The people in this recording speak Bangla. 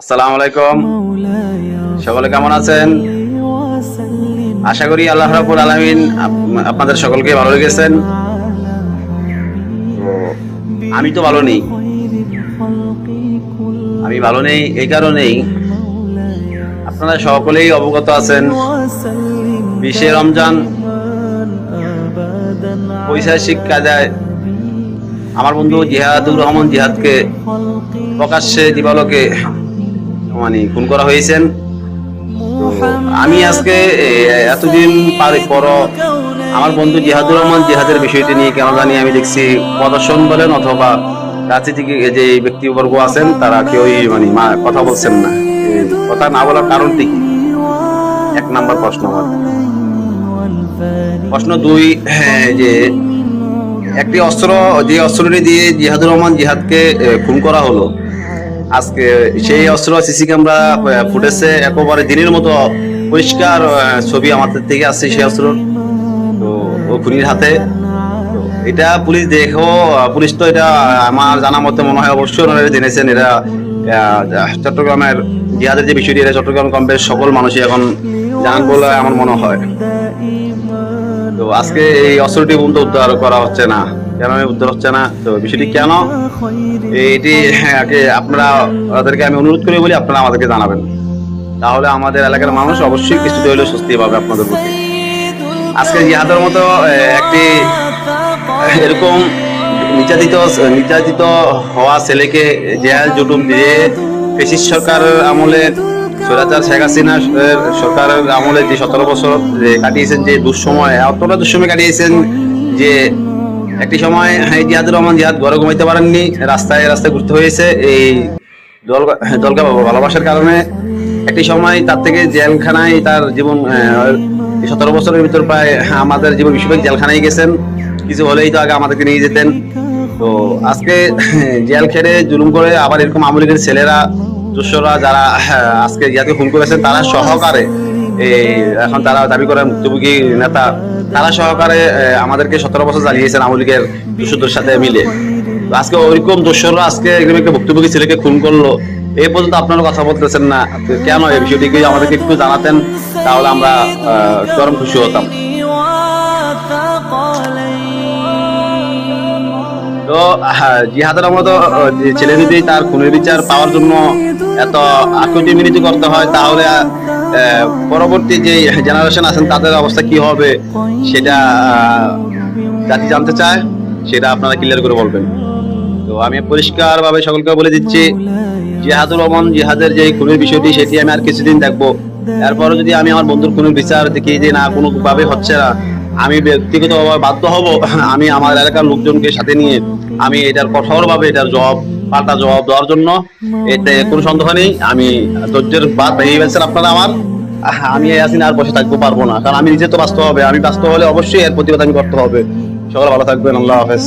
আসসালামু আলাইকুম। সকলে কেমন আছেন? আশা করি আল্লাহ রাব্বুল আলামিন আপনাদের সকলকে ভালো লেগেছেন আমি তো ভালো নেই। আমি ভালো নেই এই কারণেই আপনারা সকলেই অবগত আছেন। বিশে রমজান পৈশাচিক কাজায় আমার বন্ধু জিহাদুর রহমান জিহাদকে প্রকাশ্যে দিবালোকে মানে খুন করা হয়েছেন। আমি আজকে এতদিন পার পর আমার বন্ধু জিহাদুর রহমান জিহাদের বিষয়টি নিয়ে কেন জানি আমি দেখছি প্রদর্শন বলেন অথবা রাজনীতি যে ব্যক্তিবর্গ আছেন, তারা কেউই মানে কথা বলছেন না। কথা না বলার কারণটি কি? এক নাম্বার প্রশ্ন আমার। প্রশ্ন দুই যে একটি অস্ত্র, যে অস্ত্রটি দিয়ে জিহাদুর রহমান জিহাদকে খুন করা হলো আজকে সেই অস্ত্র সিসি ক্যামেরা ফুটেছে একেবারে দিনের মতো পরিষ্কার ছবি আমাদের থেকে আসছে সেই অস্ত্র। তো খুনির হাতে। এটা পুলিশ দেখো পুলিশ তো এটা আমার জানা মতে মনে হয় অবশ্যই ওনারা জেনেছেন। আহ, চট্টগ্রামের জিহাদের যে বিষয়টি এটা চট্টগ্রাম কমপ্লেক্স সকল মানুষই এখন জানান বলে আমার মনে হয়। তো আজকে এই অস্ত্রটি পর্যন্ত উদ্ধার করা হচ্ছে না। কেন উদ্ধার হচ্ছে না? তো বিষয়টি কেন? এটি আপনারা, ওদেরকে আমি অনুরোধ করি বলি, আপনারা আমাদেরকে জানাবেন। তাহলে আমাদের এলাকার মানুষ অবশ্যই কিছুটা হলেও স্বস্তি পাবে আপনাদের প্রতি। আজকে জিহাদের মতো একটি, এরকম নির্যাতিত নির্যাতিত হওয়া ছেলেকে জেল জুটুম দিয়ে ফেসিস সরকারের আমলে, স্বৈরাচার শেখ হাসিনা সরকারের আমলে যে সতেরো বছর যে কাটিয়েছেন যে দুঃসময় অতটা দুঃসময় কাটিয়েছেন যে একটি সময় জিয়াদুর রহমান জিয়াদ ঘরে ঘুমাইতে পারেননি রাস্তায় রাস্তায় ঘুরতে হয়েছে। এই দল দলকে ভালোবাসার কারণে একটি সময় তার থেকে জেলখানায় তার জীবন সতেরো বছরের ভিতর প্রায় আমাদের জীবন বিশ্বব্যাপী জেলখানায় গেছেন। কিছু হলেই তো আগে আমাদেরকে নিয়ে যেতেন। তো আজকে জেল খেড়ে জুলুম করে আবার এরকম আওয়ামী লীগের ছেলেরা দুঃসরা যারা হ্যাঁ, আজকে ইয়াকে খুন করেছেন তারা সহকারে এখন তারা দাবি করেন মুক্তভোগী নেতা, তারা সহকারে আমাদেরকে সতেরো বছর জ্বালিয়েছেন আওয়ামী লীগের দুশোদের সাথে মিলে। আজকে ওইরকম দোষররা আজকে একটা ভুক্তভোগী ছেলেকে খুন করল এই পর্যন্ত আপনারা কথা বলতেছেন না। কেন এই বিষয়টিকে আমাদেরকে একটু জানাতেন? তাহলে আমরা চরম খুশি হতাম। তো জিহাদের মতো ছেলে যদি তার খুনের বিচার পাওয়ার জন্য এত আকুতি মিনতি করতে হয়, তাহলে পরবর্তী যে জেনারেশন আছেন, তাদের অবস্থা কি হবে সেটা জাতি জানতে চায়, সেটা আপনারা ক্লিয়ার করে বলবেন। তো আমি পরিষ্কার ভাবে সকলকে বলে দিচ্ছি জিহাদুর রহমান জিহাদের যে খুনের বিষয়টি, সেটি আমি আর কিছুদিন দেখব। এরপরও যদি আমি আমার বন্ধুর খুনের বিচার দেখি যে না কোনো ভাবে হচ্ছে না, আমি ব্যক্তিগতভাবে বাধ্য হব। আমি আমার এলাকার লোকজনকে সাথে নিয়ে আমি এটার কঠোরভাবে এটার জবাব পাল্টা জবাব দেওয়ার জন্য। এতে কোনো সন্দেহ নেই। আমি ধৈর্যের বাদ ভেঙে গেছেন আপনারা আমার। আমি আসিন আর বসে থাকতে পারব না। কারণ আমি নিজে তো বাস্তব হবে। আমি বাস্তব হলে অবশ্যই এর প্রতিবাদ আমি করতে হবে। সকাল ভালো থাকবেন। আল্লাহ হাফেজ।